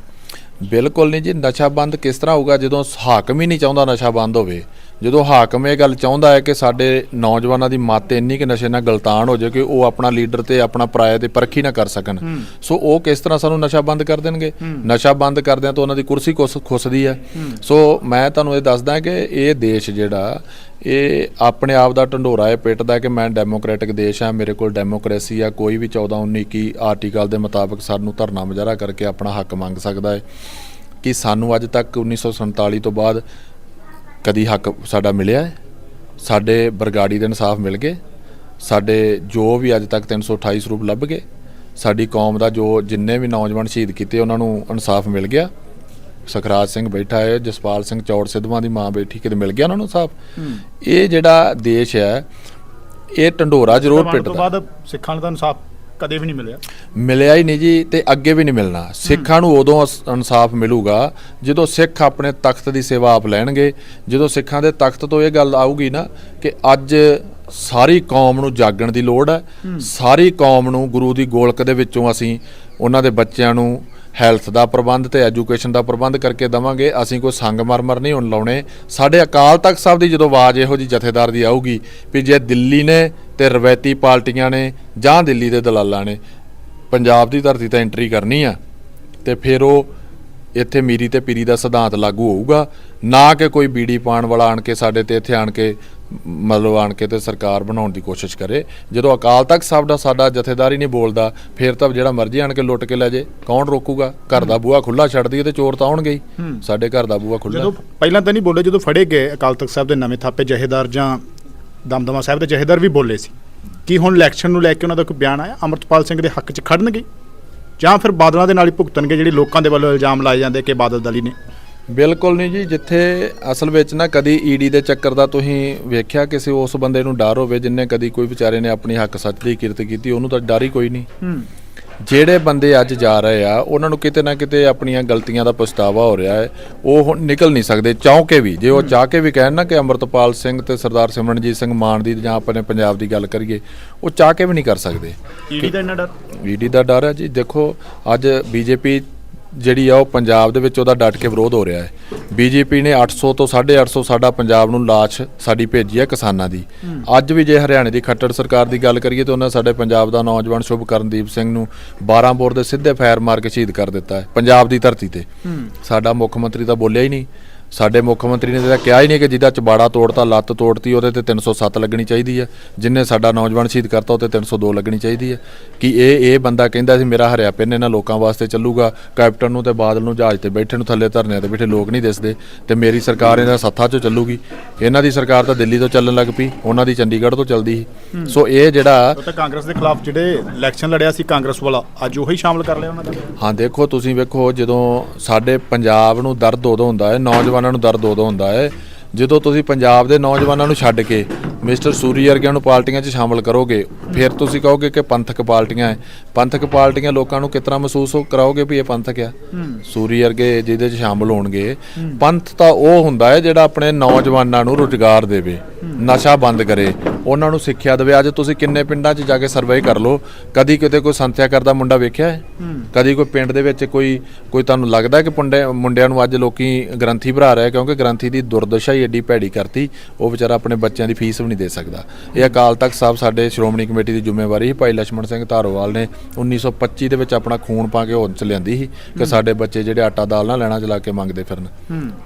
A: ਬਿਲਕੁਲ ਨਹੀਂ ਜੀ ਨਸ਼ਾ ਬੰਦ ਕਿਸ ਤਰ੍ਹਾਂ ਹੋਊਗਾ ਜਦੋਂ ਹਾਕਮ ਹੀ ਨਹੀਂ ਚਾਹੁੰਦਾ ਨਸ਼ਾ ਬੰਦ ਹੋਵੇ। ਜਦੋਂ ਹਾਕਮ ਇਹ ਗੱਲ ਚਾਹੁੰਦਾ ਹੈ ਕਿ ਸਾਡੇ ਨੌਜਵਾਨਾਂ ਦੀ ਮੱਤ ਇੰਨੀ ਕਿ ਨਸ਼ੇ ਨਾਲ ਗਲਤਾਨ ਹੋ ਜਾਏ ਕਿ ਉਹ ਆਪਣਾ ਲੀਡਰ ਤੇ ਆਪਣਾ ਪਰਾਇਆ ਤੇ ਪਰਖੀ ਨਾ ਕਰ ਸਕਣ। ਸੋ ਉਹ ਕਿਸ ਤਰ੍ਹਾਂ ਸਾਨੂੰ ਨਸ਼ਾ ਬੰਦ ਕਰ ਦੇਣਗੇ? ਨਸ਼ਾ ਬੰਦ ਕਰਦਿਆਂ ਤਾਂ ਉਹਨਾਂ ਦੀ ਕੁਰਸੀ ਖੁੱਸ- ਖੁੱਸਦੀ ਹੈ। ਸੋ ਮੈਂ ਤੁਹਾਨੂੰ ਇਹ ਦੱਸਦਾ ਕਿ ਇਹ ਦੇਸ਼ ਜਿਹੜਾ ਇਹ ਆਪਣੇ ਆਪ ਦਾ ਢੰਡੋਰਾ ਇਹ ਪਿੱਟਦਾ ਕਿ ਮੈਂ ਡੈਮੋਕ੍ਰੈਟਿਕ ਦੇਸ਼ ਆ ਮੇਰੇ ਕੋਲ ਡੈਮੋਕ੍ਰੇਸੀ ਆ ਕੋਈ ਵੀ 14 19 21 ਆਰਟੀਕਲ ਦੇ ਮੁਤਾਬਕ ਸਾਨੂੰ ਧਰਨਾ ਮੁਜ਼ਾਹਰਾ ਕਰਕੇ ਆਪਣਾ ਹੱਕ ਮੰਗ ਸਕਦਾ ਹੈ। ਕਿ ਸਾਨੂੰ ਅੱਜ ਤੱਕ 1947 ਤੋਂ ਬਾਅਦ ਕਦੀ ਹੱਕ ਸਾਡਾ ਮਿਲਿਆ ਹੈ। ਸਾਡੇ ਬਰਗਾੜੀ ਦੇ ਇਨਸਾਫ ਮਿਲ ਗਏ। ਸਾਡੇ ਜੋ ਵੀ ਅੱਜ ਤੱਕ 328 ਸਰੂਪ ਲੱਭ ਗਏ। ਸਾਡੀ ਕੌਮ ਦਾ ਜੋ ਜਿੰਨੇ ਵੀ ਨੌਜਵਾਨ ਸ਼ਹੀਦ ਕੀਤੇ ਉਹਨਾਂ ਨੂੰ ਇਨਸਾਫ ਮਿਲ ਗਿਆ। ਸਖਰਾਜ ਸਿੰਘ ਬੈਠਾ ਹੈ ਜਸਪਾਲ ਸਿੰਘ ਚੌੜ ਸਿੱਧਵਾਂ ਦੀ ਮਾਂ ਬੈਠੀ ਕਿਤੇ ਮਿਲ ਗਿਆ ਉਹਨਾਂ ਨੂੰ ਇਨਸਾਫ? ਇਹ ਜਿਹੜਾ ਦੇਸ਼ ਹੈ ਇਹ ਢੰਡੋਰਾ ਜ਼ਰੂਰ
B: ਵੰਡ ਤੋਂ
A: ਪਿੱਟਦਾ।
B: ਬਾਅਦ ਸਿੱਖਾਂ ਨੂੰ ਤਾਂ ਇਨਸਾਫ ਕਦੇ ਵੀ ਨਹੀਂ ਮਿਲਿਆ।
A: ਮਿਲਿਆ ਹੀ ਨਹੀਂ ਜੀ ਤੇ ਅੱਗੇ ਵੀ ਨਹੀਂ ਮਿਲਣਾ। ਸਿੱਖਾਂ ਨੂੰ ਉਦੋਂ ਇਨਸਾਫ ਮਿਲੂਗਾ ਜਦੋਂ ਸਿੱਖ ਆਪਣੇ ਤਖਤ ਦੀ ਸੇਵਾ ਆਪ ਲੈਣਗੇ। ਜਦੋਂ ਸਿੱਖਾਂ ਦੇ ਤਖਤ ਤੋਂ ਇਹ ਗੱਲ ਆਊਗੀ ਨਾ ਕਿ ਅੱਜ ਸਾਰੀ ਕੌਮ ਨੂੰ ਜਾਗਣ ਦੀ ਲੋੜ ਹੈ। ਸਾਰੀ ਕੌਮ ਨੂੰ ਗੁਰੂ ਦੀ ਗੋਲਕ ਦੇ ਵਿੱਚੋਂ ਅਸੀਂ ਉਹਨਾਂ ਦੇ ਬੱਚਿਆਂ ਨੂੰ ਹੈਲਥ ਦਾ ਪ੍ਰਬੰਧ ਤੇ ਐਜੂਕੇਸ਼ਨ ਦਾ ਪ੍ਰਬੰਧ ਕਰਕੇ ਦਵਾਂਗੇ। ਅਸੀਂ ਕੋਈ ਸੰਗ ਮਰਮਰ ਨਹੀਂ ਹੁਣ ਲਾਉਣੇ। ਸਾਡੇ ਅਕਾਲ ਤਖਤ ਸਾਹਿਬ ਦੀ ਜਦੋਂ ਆਵਾਜ਼ ਇਹੋ ਜੀ ਜਥੇਦਾਰ ਦੀ ਆਊਗੀ ਵੀ ਜੇ ਦਿੱਲੀ ਨੇ ਤੇ ਰਵਾਇਤੀ ਪਾਰਟੀਆਂ ਨੇ ਜਾਂ ਦਿੱਲੀ ਦੇ ਦਲਾਲਾਂ ਨੇ ਪੰਜਾਬ ਦੀ ਧਰਤੀ ਤੇ ਐਂਟਰੀ ਕਰਨੀ ਆ ਤੇ ਫਿਰ ਉਹ ਇੱਥੇ ਮੀਰੀ ਤੇ ਪੀਰੀ ਦਾ ਸਿਧਾਂਤ ਲਾਗੂ ਹੋਊਗਾ ਨਾ ਕਿ ਕੋਈ ਬੀੜੀ ਪਾਣ ਵਾਲਾ ਆਣ ਕੇ ਸਾਡੇ ਤੇ ਇੱਥੇ ਆਣ ਕੇ ਮਤਲਬ ਆਣ ਕੇ ਤੇ ਸਰਕਾਰ ਬਣਾਉਣ ਦੀ ਕੋਸ਼ਿਸ਼ ਕਰੇ। ਜਦੋਂ ਅਕਾਲ ਤਖਤ ਸਾਹਿਬ ਦਾ ਸਾਡਾ ਜਥੇਦਾਰ ਹੀ ਨਹੀਂ ਬੋਲਦਾ ਫਿਰ ਤਾਂ ਜਿਹੜਾ ਮਰਜ਼ੀ ਆਣ ਕੇ ਲੁੱਟ ਕੇ ਲੈ ਜੇ ਕੌਣ ਰੋਕੂਗਾ? ਘਰ ਦਾ ਬੂਹਾ ਖੁੱਲਾ ਛੱਡ ਦਈਏ ਤੇ ਚੋਰ ਤਾਂ ਆਉਣਗੇ ਹੀ। ਸਾਡੇ ਘਰ ਦਾ ਬੂਹਾ ਖੁੱਲਾ
B: ਜਦੋਂ ਪਹਿਲਾਂ ਤਾਂ ਨਹੀਂ ਬੋਲੇ ਜਦੋਂ ਫੜੇ ਗਏ ਅਕਾਲ ਤਖਤ ਸਾਹਿਬ ਦੇ ਨਵੇਂ ਥਾਪੇ ਜਹੇਦਾਰ ਜਾਂ ਦਮਦਮਾ ਸਾਹਿਬ ਦੇ ਜਹੇਦਾਰ ਵੀ ਬੋਲੇ ਸੀ ਕੀ ਹੁਣ ਇਲੈਕਸ਼ਨ ਨੂੰ ਲੈ ਕੇ ਉਹਨਾਂ ਦਾ ਕੋਈ ਬਿਆਨ ਆਇਆ? ਅਮਰਤਪਾਲ ਸਿੰਘ ਦੇ ਹੱਕ 'ਚ ਖੜਨਗੇ? ਜਾਂ ਫਿਰ ਬਾਦਲਾਂ ਦੇ ਨਾਲ ਹੀ ਭੁਗਤਣਗੇ ਜਿਹੜੇ ਲੋਕਾਂ ਦੇ ਵੱਲੋਂ ਇਲਜ਼ਾਮ ਲਾਏ ਜਾਂਦੇ ਕਿ ਬਾਦਲ ਦਲੀ ਨੇ?
A: ਬਿਲਕੁਲ ਨਹੀਂ ਜੀ ਜਿੱਥੇ ਅਸਲ ਵਿੱਚ ਨਾ ਕਦੀ ਈਡੀ ਦੇ ਚੱਕਰ ਦਾ ਤੁਸੀਂ ਵੇਖਿਆ ਕਿਸੇ ਉਸ ਬੰਦੇ ਨੂੰ ਡਰ ਹੋਵੇ ਜਿੰਨੇ ਕਦੀ ਕੋਈ ਵਿਚਾਰੇ ਨੇ ਆਪਣੀ ਹੱਕ ਸੱਚ ਦੀ ਕਿਰਤ ਕੀਤੀ ਉਹਨੂੰ ਤਾਂ ਡਰ ਹੀ ਕੋਈ ਨਹੀਂ। ਜਿਹੜੇ ਬੰਦੇ ਅੱਜ ਜਾ ਰਹੇ ਆ ਉਹਨਾਂ ਨੂੰ ਕਿਤੇ ਨਾ ਕਿਤੇ ਆਪਣੀਆਂ ਗਲਤੀਆਂ ਦਾ ਪਛਤਾਵਾ ਹੋ ਰਿਹਾ ਹੈ। ਉਹ ਹੁਣ ਨਿਕਲ ਨਹੀਂ ਸਕਦੇ ਚਾਹ ਕੇ ਵੀ। ਜੇ ਉਹ ਚਾਹ ਕੇ ਵੀ ਕਹਿਣ ਨਾ ਕਿ ਅਮਰਤਪਾਲ ਸਿੰਘ ਤੇ ਸਰਦਾਰ ਸਿਮਰਨਜੀਤ ਸਿੰਘ ਮਾਨ ਦੀ ਜਾਂ ਆਪਣੇ ਪੰਜਾਬ ਦੀ ਗੱਲ ਕਰੀਏ ਉਹ ਚਾਹ ਕੇ ਵੀ ਨਹੀਂ ਕਰ ਸਕਦੇ।
B: ਈਡੀ ਦਾ ਇੰਨਾ ਡਰ?
A: ਈਡੀ ਦਾ ਡਰ ਹੈ ਜੀ। ਦੇਖੋ ਅੱਜ ਬੀਜੇਪੀ ਜਿਹੜੀ ਆ ਉਹ ਪੰਜਾਬ ਦੇ ਵਿੱਚ ਉਹਦਾ ਡਟ ਕੇ ਵਿਰੋਧ ਹੋ ਰਿਹਾ ਹੈ। ਬੀਜੇਪੀ ਨੇ 800 ਤੋਂ 850 ਸਾਡਾ ਪੰਜਾਬ ਨੂੰ ਲਾਸ਼ ਸਾਡੀ ਭੇਜੀ ਹੈ ਕਿਸਾਨਾਂ ਦੀ। ਅੱਜ ਵੀ ਜੇ ਹਰਿਆਣੇ ਦੀ ਖੱਟੜ ਸਰਕਾਰ ਦੀ ਗੱਲ ਕਰੀਏ ਤਾਂ ਉਹਨਾਂ ਸਾਡੇ ਪੰਜਾਬ ਦਾ ਨੌਜਵਾਨ ਸ਼ੁਭ ਕਰਨਦੀਪ ਸਿੰਘ ਨੂੰ 12 ਬੋਰ ਦੇ ਸਿੱਧੇ ਫਾਇਰ ਮਾਰ ਕੇ ਸ਼ਹੀਦ ਕਰ ਦਿੱਤਾ ਹੈ ਪੰਜਾਬ ਦੀ ਧਰਤੀ ਤੇ। ਸਾਡਾ ਮੁੱਖ ਮੰਤਰੀ ਤਾਂ ਬੋਲਿਆ ਹੀ ਨਹੀਂ। ਸਾਡੇ ਮੁੱਖ ਮੰਤਰੀ ਨੇ ਤਾਂ ਕਿਹਾ ਹੀ ਨਹੀਂ ਕਿ ਜਿਹਦਾ ਚਬਾੜਾ ਤੋੜਤਾ ਲੱਤ ਤੋੜਤੀ ਉਹਦੇ ਤੇ 307 ਲੱਗਣੀ ਚਾਹੀਦੀ ਹੈ। ਜਿਨੇ ਸਾਡਾ ਨੌਜਵਾਨ ਸ਼ਹੀਦ ਕਰਤਾ ਉਹ ਤੇ 302 ਲੱਗਣੀ ਚਾਹੀਦੀ ਹੈ। ਕਿ ਇਹ ਇਹ ਬੰਦਾ ਕਹਿੰਦਾ ਸੀ ਮੇਰਾ ਹਰਿਆ ਪਿੰਨ ਇਹਨਾਂ ਲੋਕਾਂ ਵਾਸਤੇ ਚੱਲੂਗਾ। ਕੈਪਟਨ ਨੂੰ ਤੇ ਬਾਦਲ ਨੂੰ ਜਹਾਜ਼ ਤੇ ਬੈਠੇ ਨੂੰ ਥੱਲੇ ਧਰਨਿਆਂ ਤੇ ਬੈਠੇ ਲੋਕ ਨਹੀਂ ਦਿਸਦੇ। ਤੇ ਮੇਰੀ ਸਰਕਾਰ ਇਹਨਾਂ ਸੱਥਾਂ 'ਚੋਂ ਚੱਲੂਗੀ। ਇਹਨਾਂ ਦੀ ਸਰਕਾਰ ਤਾਂ ਦਿੱਲੀ ਤੋਂ ਚੱਲਣ ਲੱਗ ਪਈ। ਉਹਨਾਂ ਦੀ ਚੰਡੀਗੜ੍ਹ ਤੋਂ ਚੱਲਦੀ ਸੀ। ਸੋ ਇਹ ਜਿਹੜਾ
B: ਤਾਂ ਕਾਂਗਰਸ ਦੇ ਖਿਲਾਫ ਜਿਹੜੇ ਇਲੈਕਸ਼ਨ ਲੜਿਆ ਸੀ ਕਾਂਗਰਸ ਵਾਲਾ ਅੱਜ ਉਹੀ ਸ਼ਾਮਲ ਕਰ ਲਿਆ ਉਹਨਾਂ ਦਾ।
A: ਹਾਂ ਦੇਖੋ ਤੁਸੀਂ ਵੇਖੋ ਜਦੋਂ ਸਾਡੇ ਪੰਜਾਬ ਨੂੰ ਦਰਦ ਉਦੋਂ ਹੁੰਦਾ ਹੈ ਨੌਜਵਾਨਾਂ ਨੂੰ ਦਰਦ ਉਦੋਂ ਹੁੰਦਾ ਹੈ ਜਦੋਂ ਤੁਸੀਂ ਪੰਜਾਬ ਦੇ ਨੌਜਵਾਨਾਂ ਨੂੰ ਛੱਡ ਕੇ ਮਿਸਟਰ ਸੂਰੀ ਵਰਗਿਆਂ ਨੂੰ ਪਾਰਟੀਆਂ 'ਚ ਸ਼ਾਮਲ ਕਰੋਗੇ ਫਿਰ ਤੁਸੀਂ ਕਹੋਗੇ ਕਿ ਪੰਥਕ ਪਾਰਟੀਆਂ ਹੈ। ਪੰਥਕ ਪਾਰਟੀਆਂ ਲੋਕਾਂ ਨੂੰ ਕਿਤਨਾ ਮਹਿਸੂਸ ਕਰਾਓਗੇ ਵੀ ਇਹ ਪੰਥਕ ਆ? ਸੂਰੀ ਵਰਗੇ ਜਿਹਦੇ 'ਚ ਸ਼ਾਮਲ ਹੋਣਗੇ। ਪੰਥ ਤਾਂ ਉਹ ਹੁੰਦਾ ਹੈ ਜਿਹੜਾ ਆਪਣੇ ਨੌਜਵਾਨਾਂ ਨੂੰ ਰੁਜ਼ਗਾਰ ਦੇਵੇ ਨਸ਼ਾ ਬੰਦ ਕਰੇ ਉਹਨਾਂ ਨੂੰ ਸਿੱਖਿਆ ਦੇਵੇ। ਅੱਜ ਤੁਸੀਂ ਕਿੰਨੇ ਪਿੰਡਾਂ 'ਚ ਜਾ ਕੇ ਸਰਵੇ ਕਰ ਲਓ। ਕਦੀ ਕਿਤੇ ਕੋਈ ਸੰਥਿਆ ਕਰਦਾ ਮੁੰਡਾ ਵੇਖਿਆ ਹੈ? ਕਦੀ ਕੋਈ ਪਿੰਡ ਦੇ ਵਿੱਚ ਕੋਈ ਕੋਈ ਤੁਹਾਨੂੰ ਲੱਗਦਾ ਕਿ ਪੁੰਡੇ ਮੁੰਡਿਆਂ ਨੂੰ ਅੱਜ ਲੋਕੀ ਗ੍ਰੰਥੀ ਭਰਾ ਰਿਹਾ ਕਿਉਂਕਿ ਗ੍ਰੰਥੀ ਦੀ ਦੁਰਦਸ਼ਾ ਹੀ ਐਡੀ ਭੈੜੀ ਕਰਤੀ। ਉਹ ਵਿਚਾਰਾ ਆਪਣੇ ਬੱਚਿਆਂ ਦੀ ਫੀਸ ਵੀ ਨਹੀਂ ਦੇ ਸਕਦਾ। ਇਹ ਅਕਾਲ ਤਖਤ ਸਾਹਿਬ ਸਾਡੇ ਸ਼੍ਰੋਮਣੀ ਕਮੇਟੀ ਦੀ ਜ਼ਿੰਮੇਵਾਰੀ ਸੀ। ਭਾਈ ਲక్ష్మణ ਸਿੰਘ ਧਾਰੋਵਾਲ ਨੇ 1925 ਦੇ ਵਿੱਚ ਆਪਣਾ ਖੂਨ ਪਾ ਕੇ ਹੋਂਦ ਚ ਲਿਆਂਦੀ ਸੀ ਕਿ ਸਾਡੇ ਬੱਚੇ ਜਿਹੜੇ ਆਟਾ ਦਾਲ ਨਾਲ ਲੈਣਾ ਚਲਾ ਕੇ ਮੰਗਦੇ ਫਿਰਨ।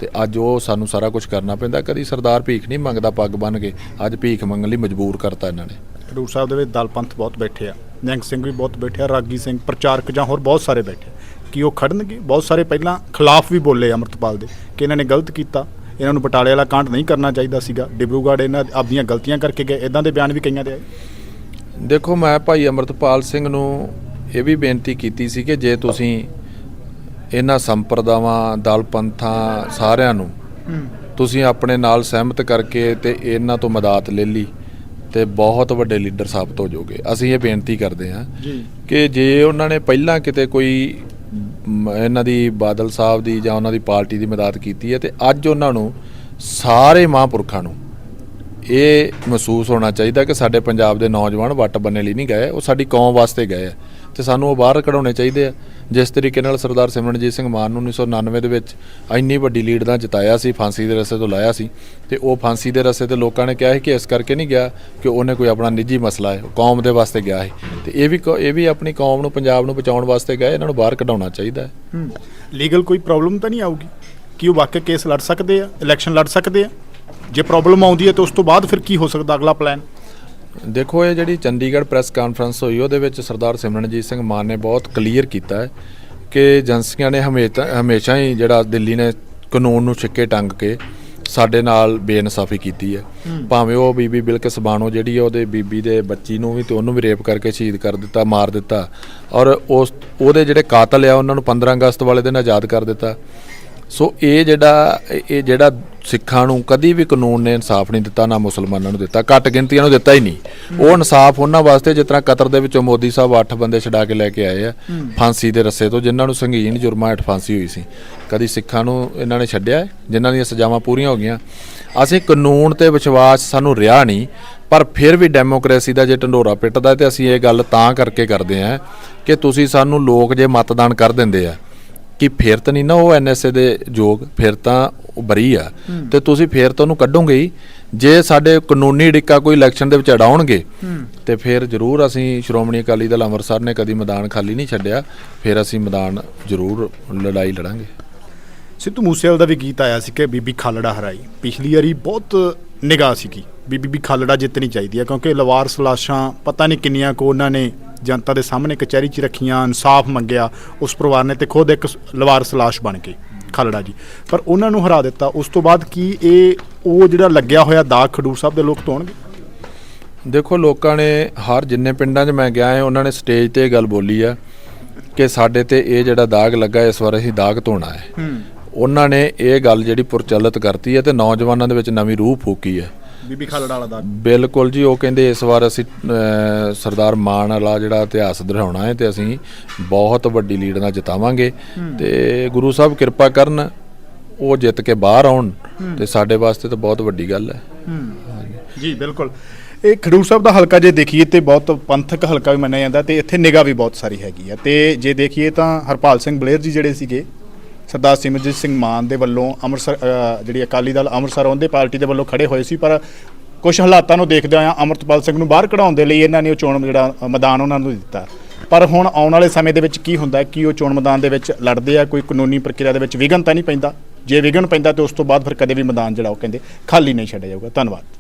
A: ਤੇ ਅੱਜ ਉਹ ਸਾਨੂੰ ਸਾਰਾ ਕੁਝ ਕਰਨਾ ਪੈਂਦਾ। ਕਦੀ ਸਰਦਾਰ ਭੀਖ ਨਹੀਂ ਮੰਗਦਾ ਪੱਗ ਬੰਨ ਕੇ। ਅੱਜ ਭੀਖ ਮੰਗਣ ਲਈ ਮਜਬੂਰ ਕਰਤਾ ਇਹਨਾਂ ਨੇ।
B: ਖਡੂਰ ਸਾਹਿਬ ਦੇ ਵਿੱਚ ਦਲ ਪੰਥ ਬਹੁਤ ਬੈਠੇ ਆ ਨਿਹੰਗ ਸਿੰਘ ਵੀ ਬਹੁਤ ਬੈਠੇ ਆ ਰਾਗੀ ਸਿੰਘ ਪ੍ਰਚਾਰਕ ਜਾਂ ਹੋਰ ਬਹੁਤ ਸਾਰੇ ਬੈਠੇ ਕੀ ਉਹ ਖੜਨਗੇ? ਬਹੁਤ ਸਾਰੇ ਪਹਿਲਾਂ ਖਿਲਾਫ ਵੀ ਬੋਲੇ ਅਮਰਤਪਾਲ ਦੇ ਕਿ ਇਹਨਾਂ ਨੇ ਗਲਤ ਕੀਤਾ। ਇਹਨਾਂ ਨੂੰ ਬਟਾਲੇ ਵਾਲਾ ਕਾਂਡ ਨਹੀਂ ਕਰਨਾ ਚਾਹੀਦਾ ਸੀਗਾ। ਡਿਬਰੂਗੜ੍ਹ ਇਹਨਾਂ ਆਪਣੀਆਂ ਗਲਤੀਆਂ ਕਰਕੇ ਗਏ। ਇਦਾਂ ਦੇ ਬਿਆਨ ਵੀ ਕਈਆਂ ਦੇ ਆਏ।
A: ਦੇਖੋ ਮੈਂ ਭਾਈ ਅਮਰਤਪਾਲ ਸਿੰਘ ਨੂੰ ਇਹ ਵੀ ਬੇਨਤੀ ਕੀਤੀ ਸੀ ਕਿ ਜੇ ਤੁਸੀਂ ਇਹਨਾਂ ਸੰਪਰਦਾਵਾਂ ਦਲ ਪੰਥਾਂ ਸਾਰਿਆਂ ਨੂੰ ਤੁਸੀਂ ਆਪਣੇ ਨਾਲ ਸਹਿਮਤ ਕਰਕੇ ਤੇ ਇਹਨਾਂ ਤੋਂ ਮਦਦ ਲੈ ਲਈ। ਤੇ ਬਹੁਤ ਵੱਡੇ ਲੀਡਰ ਸਾਬਤ ਹੋ ਜਾਓਗੇ। ਅਸੀਂ ਇਹ ਬੇਨਤੀ ਕਰਦੇ ਹਾਂ ਕਿ ਜੇ ਉਹਨਾਂ ਨੇ ਪਹਿਲਾਂ ਕਿਤੇ ਕੋਈ ਇਹਨਾਂ ਦੀ ਬਾਦਲ ਸਾਹਿਬ ਦੀ ਜਾਂ ਉਹਨਾਂ ਦੀ ਪਾਰਟੀ ਦੀ ਮਦਦ ਕੀਤੀ ਹੈ ਤੇ ਅੱਜ ਉਹਨਾਂ ਨੂੰ ਸਾਰੇ ਮਹਾਂਪੁਰਖਾਂ ਨੂੰ ਇਹ ਮਹਿਸੂਸ ਹੋਣਾ ਚਾਹੀਦਾ ਕਿ ਸਾਡੇ ਪੰਜਾਬ ਦੇ ਨੌਜਵਾਨ ਵੱਟ ਬੰਨੇ ਲਈ ਨਹੀਂ ਗਏ ਉਹ ਸਾਡੀ ਕੌਮ ਵਾਸਤੇ ਗਏ ਆ। ਤੇ ਸਾਨੂੰ ਉਹ ਬਾਹਰ ਕਢਾਉਣੇ ਚਾਹੀਦੇ ਆ। ਜਿਸ ਤਰੀਕੇ ਨਾਲ ਸਰਦਾਰ ਸਿਮਰਨਜੀਤ ਸਿੰਘ ਮਾਨ ਨੂੰ 1999 ਦੇ ਵਿੱਚ ਇੰਨੀ ਵੱਡੀ ਲੀਡ ਦਾ ਜਿਤਾਇਆ ਸੀ, ਫਾਂਸੀ ਦੇ ਰਸੇ ਤੋਂ ਲਾਇਆ ਸੀ ਤੇ ਉਹ ਫਾਂਸੀ ਦੇ ਰਸੇ ਤੇ ਲੋਕਾਂ ਨੇ ਕਿਹਾ ਸੀ ਕਿ ਇਸ ਕਰਕੇ ਨਹੀਂ ਗਿਆ ਕਿ ਉਹਨੇ ਕੋਈ ਆਪਣਾ ਨਿੱਜੀ ਮਸਲਾ ਹੈ ਕੌਮ ਦੇ ਵਾਸਤੇ ਗਿਆ ਹੈ ਤੇ ਇਹ ਵੀ ਕੌ- ਇਹ ਵੀ ਆਪਣੀ ਕੌਮ ਨੂੰ, ਪੰਜਾਬ ਨੂੰ ਬਚਾਉਣ ਵਾਸਤੇ ਗਏ ਇਹਨਾਂ ਨੂੰ ਬਾਹਰ ਕਢਾਉਣਾ ਚਾਹੀਦਾ ਹੈ,
B: ਲੀਗਲ ਕੋਈ ਪ੍ਰੋਬਲਮ ਤਾਂ ਨਹੀਂ ਆਊਗੀ? ਕਿ ਉਹ ਵਾਕਿਆ ਕੇਸ ਲੜ ਸਕਦੇ ਆ, ਇਲੈਕਸ਼ਨ ਲੜ ਸਕਦੇ ਆ? ਜੇ ਪ੍ਰੋਬਲਮ ਆਉਂਦੀ ਹੈ ਤਾਂ ਉਸ ਤੋਂ ਬਾਅਦ ਫਿਰ ਕੀ ਹੋ ਸਕਦਾ ਅਗਲਾ ਪਲਾਨ?
A: ਦੇਖੋ ਇਹ ਜਿਹੜੀ ਚੰਡੀਗੜ੍ਹ ਪ੍ਰੈਸ ਕਾਨਫਰੰਸ ਹੋਈ ਉਹਦੇ ਵਿੱਚ ਸਰਦਾਰ ਸਿਮਰਨਜੀਤ ਸਿੰਘ ਮਾਨ ਨੇ ਬਹੁਤ ਕਲੀਅਰ ਕੀਤਾ ਹੈ ਕਿ ਏਜੰਸੀਆਂ ਨੇ ਹਮੇਸ਼ਾ ਹਮੇਸ਼ਾ ਹੀ ਜਿਹੜਾ ਦਿੱਲੀ ਨੇ ਕਾਨੂੰਨ ਨੂੰ ਛਿੱਕੇ ਟੰਗ ਕੇ ਸਾਡੇ ਨਾਲ ਬੇਇਨਸਾਫੀ ਕੀਤੀ ਹੈ। ਭਾਵੇਂ ਉਹ ਬੀਬੀ ਬਿਲਕਿਸ ਬਾਣੋ ਜਿਹੜੀ ਹੈ ਉਹਦੇ ਬੀਬੀ ਦੇ ਬੱਚੀ ਨੂੰ ਵੀ ਤੇ ਉਹਨੂੰ ਵੀ ਰੇਪ ਕਰਕੇ ਸ਼ਹੀਦ ਕਰ ਦਿੱਤਾ ਮਾਰ ਦਿੱਤਾ ਔਰ ਉਸ ਉਹਦੇ ਜਿਹੜੇ ਕਾਤਲ ਆ ਉਹਨਾਂ ਨੂੰ 15 ਅਗਸਤ ਵਾਲੇ ਦਿਨ ਆਜ਼ਾਦ ਕਰ ਦਿੱਤਾ। ਸੋ ਇਹ ਜਿਹੜਾ ਇਹ ਜਿਹੜਾ ਸਿੱਖਾਂ ਨੂੰ ਕਦੀ ਵੀ ਕਾਨੂੰਨ ਨੇ ਇਨਸਾਫ ਨਹੀਂ ਦਿੱਤਾ ਨਾ ਮੁਸਲਮਾਨਾਂ ਨੂੰ ਦਿੱਤਾ ਘੱਟ ਗਿਣਤੀਆਂ ਨੂੰ ਦਿੱਤਾ ਹੀ ਨਹੀਂ। ਉਹ ਇਨਸਾਫ ਉਹਨਾਂ ਵਾਸਤੇ ਜਿਸ ਤਰ੍ਹਾਂ ਕਤਰ ਦੇ ਵਿੱਚੋਂ ਮੋਦੀ ਸਾਹਿਬ 8 ਬੰਦੇ ਛਡਾ ਕੇ ਲੈ ਕੇ ਆਏ ਆ ਫਾਂਸੀ ਦੇ ਰੱਸੇ ਤੋਂ ਜਿਨ੍ਹਾਂ ਨੂੰ ਸੰਗੀਨ ਜੁਰਮਾਂ ਹੇਠ ਫਾਂਸੀ ਹੋਈ ਸੀ। ਕਦੀ ਸਿੱਖਾਂ ਨੂੰ ਇਹਨਾਂ ਨੇ ਛੱਡਿਆ ਜਿਨ੍ਹਾਂ ਦੀਆਂ ਸਜ਼ਾਵਾਂ ਪੂਰੀਆਂ ਹੋ ਗਈਆਂ। ਅਸੀਂ ਕਾਨੂੰਨ ਤੇ ਵਿਸ਼ਵਾਸ ਸਾਨੂੰ ਰਿਹਾ ਨਹੀਂ ਪਰ ਫਿਰ ਵੀ ਡੈਮੋਕ੍ਰੇਸੀ ਦਾ ਜੇ ਢੰਡੋਰਾ ਪਿੱਟਦਾ ਤੇ ਅਸੀਂ ਇਹ ਗੱਲ ਤਾਂ ਕਰਕੇ ਕਰਦੇ ਹਾਂ ਕਿ ਤੁਸੀਂ ਸਾਨੂੰ ਲੋਕ ਜੇ ਮਤਦਾਨ ਕਰ ਦਿੰਦੇ ਆ ਕਿ ਫਿਰ ਤਾਂ ਨਹੀਂ ਨਾ ਉਹ ਐਨਐਸਏ ਦੇ ਯੋਗ ਫਿਰ ਤਾਂ ਉਹ ਬਰੀ ਆ ਤੇ ਤੁਸੀਂ ਫੇਰ ਤਾਂ ਉਹਨੂੰ ਕੱਢੋਗੇ ਹੀ। ਜੇ ਸਾਡੇ ਕਾਨੂੰਨੀ ਡਿੱਕਾ ਕੋਈ ਇਲੈਕਸ਼ਨ ਦੇ ਵਿੱਚ ਅਡਾਉਣਗੇ ਤੇ ਫਿਰ ਜ਼ਰੂਰ ਅਸੀਂ ਸ਼੍ਰੋਮਣੀ ਅਕਾਲੀ ਦਲ ਅੰਮ੍ਰਿਤਸਰ ਨੇ ਕਦੀ ਮੈਦਾਨ ਖਾਲੀ ਨਹੀਂ ਛੱਡਿਆ ਫਿਰ ਅਸੀਂ ਮੈਦਾਨ ਜ਼ਰੂਰ ਲੜਾਈ ਲੜਾਂਗੇ।
B: ਸਿੱਧੂ ਮੂਸੇਵਾਲ ਦਾ ਵੀ ਗੀਤ ਆਇਆ ਸੀ ਕਿ ਬੀਬੀ ਖਾਲੜਾ ਹਰਾਈ। ਪਿਛਲੀ ਵਾਰੀ ਬਹੁਤ ਨਿਗਾਹ ਸੀਗੀ ਵੀ ਬੀਬੀ ਖਾਲੜਾ ਜਿੱਤਣੀ ਚਾਹੀਦੀ ਹੈ ਕਿਉਂਕਿ ਲਵਾਰਸ ਲਾਸ਼ਾਂ ਪਤਾ ਨਹੀਂ ਕਿੰਨੀਆਂ ਕੋ ਉਹਨਾਂ ਨੇ ਜਨਤਾ ਦੇ ਸਾਹਮਣੇ ਕਚਹਿਰੀ 'ਚ ਰੱਖੀਆਂ ਇਨਸਾਫ ਮੰਗਿਆ ਉਸ ਪਰਿਵਾਰ ਨੇ ਤੇ ਖੁਦ ਇੱਕ ਲਵਾਰਸ ਲਾਸ਼ ਬਣ ਕੇ। ਖਾਲੜਾ ਜੀ। ਪਰ ਉਹਨਾਂ ਨੂੰ ਹਰਾ ਦਿੱਤਾ। ਉਸ ਤੋਂ ਬਾਅਦ ਕੀ ਇਹ ਉਹ ਜਿਹੜਾ ਲੱਗਿਆ ਹੋਇਆ ਦਾਗ ਖਡੂਰ ਸਾਹਿਬ ਦੇ ਲੋਕ ਧੋਣਗੇ
A: ਦੇਖੋ ਲੋਕਾਂ ਨੇ ਹਰ ਜਿੰਨੇ ਪਿੰਡਾਂ 'ਚ ਮੈਂ ਗਿਆ ਹਾਂ ਉਹਨਾਂ ਨੇ ਸਟੇਜ ਤੇ ਇਹ ਗੱਲ ਬੋਲੀ ਆ ਕਿ ਸਾਡੇ ਤੇ ਇਹ ਜਿਹੜਾ ਦਾਗ ਲੱਗਾ ਇਸ ਵਾਰ ਅਸੀਂ ਦਾਗ ਧੋਣਾ ਹੈ। ਉਹਨਾਂ ਨੇ ਇਹ ਗੱਲ ਜਿਹੜੀ ਪ੍ਰਚਲਿਤ ਕਰਤੀ ਹੈ ਤੇ ਨੌਜਵਾਨਾਂ ਦੇ ਵਿੱਚ ਨਵੀਂ ਰੂਹ ਫੂਕੀ ਹੈ।
B: ਬੀਬੀ ਖਾਲੜਾ ਵਾਲਾ ਦਾਗ
A: ਬਿਲਕੁਲ ਜੀ ਉਹ ਕਹਿੰਦੇ ਇਸ ਵਾਰ ਅਸੀਂ ਅਹ, ਸਰਦਾਰ ਮਾਨ ਵਾਲਾ ਜਿਹੜਾ ਇਤਿਹਾਸ ਦਿਖਾਉਣਾ ਹੈ ਤੇ ਅਸੀਂ ਬਹੁਤ ਵੱਡੀ ਲੀਡ ਨਾਲ ਜਿਤਾਵਾਂਗੇ। ਤੇ ਗੁਰੂ ਸਾਹਿਬ ਕਿਰਪਾ ਕਰਨ ਉਹ ਜਿੱਤ ਕੇ ਬਾਹਰ ਆਉਣ ਤੇ ਸਾਡੇ ਵਾਸਤੇ ਤਾਂ ਬਹੁਤ ਵੱਡੀ ਗੱਲ ਹੈ।
B: ਜੀ ਬਿਲਕੁਲ। ਇਹ ਖਡੂਰ ਸਾਹਿਬ ਦਾ ਹਲਕਾ ਜੇ ਦੇਖੀਏ ਤੇ ਬਹੁਤ ਪੰਥਕ ਹਲਕਾ ਵੀ ਮੰਨਿਆ ਜਾਂਦਾ ਤੇ ਇੱਥੇ ਨਿਗਾਹ ਵੀ ਬਹੁਤ ਸਾਰੀ ਹੈਗੀ ਆ। ਤੇ ਜੇ ਦੇਖੀਏ ਤਾਂ ਹਰਪਾਲ ਸਿੰਘ ਬਲੇਰ ਜੀ ਜਿਹੜੇ ਸੀਗੇ ਸਰਦਾਰ ਸਿਮਰਜੀਤ ਸਿੰਘ ਮਾਨ ਦੇ ਵੱਲੋਂ ਅੰਮ੍ਰਿਤਸਰ ਜਿਹੜੀ ਅਕਾਲੀ ਦਲ ਅੰਮ੍ਰਿਤਸਰ ਉਹਦੇ ਪਾਰਟੀ ਦੇ ਵੱਲੋਂ ਖੜੇ ਹੋਏ ਸੀ, ਪਰ ਕੁਝ ਹਾਲਾਤਾਂ ਨੂੰ ਦੇਖਦੇ ਆ ਅੰਮ੍ਰਿਤਪਾਲ ਸਿੰਘ ਨੂੰ ਬਾਹਰ ਕਢਾਉਣ ਦੇ ਲਈ ਇਹਨਾਂ ਨੇ ਉਹ ਚੋਣ ਜਿਹੜਾ ਮੈਦਾਨ ਉਹਨਾਂ ਨੂੰ ਦਿੱਤਾ। ਪਰ ਹੁਣ ਆਉਣ ਵਾਲੇ ਸਮੇਂ ਦੇ ਵਿੱਚ ਕੀ ਹੁੰਦਾ ਕਿ ਉਹ ਚੋਣ ਮੈਦਾਨ ਦੇ ਵਿੱਚ ਲੜਦੇ ਆ? ਕੋਈ ਕਾਨੂੰਨੀ ਪ੍ਰਕਿਰਿਆ ਦੇ ਵਿੱਚ ਵਿਘਨ ਤਾਂ ਨਹੀਂ ਪੈਂਦਾ? ਜੇ ਵਿਘਨ ਪੈਂਦਾ ਤੇ ਉਸ ਤੋਂ ਬਾਅਦ ਫਿਰ ਕਦੇ ਵੀ ਮੈਦਾਨ ਜਿਹੜਾ ਉਹ ਕਹਿੰਦੇ ਖਾਲੀ ਨਹੀਂ ਛੱਡਿਆ ਜਾਊਗਾ। ਧੰਨਵਾਦ।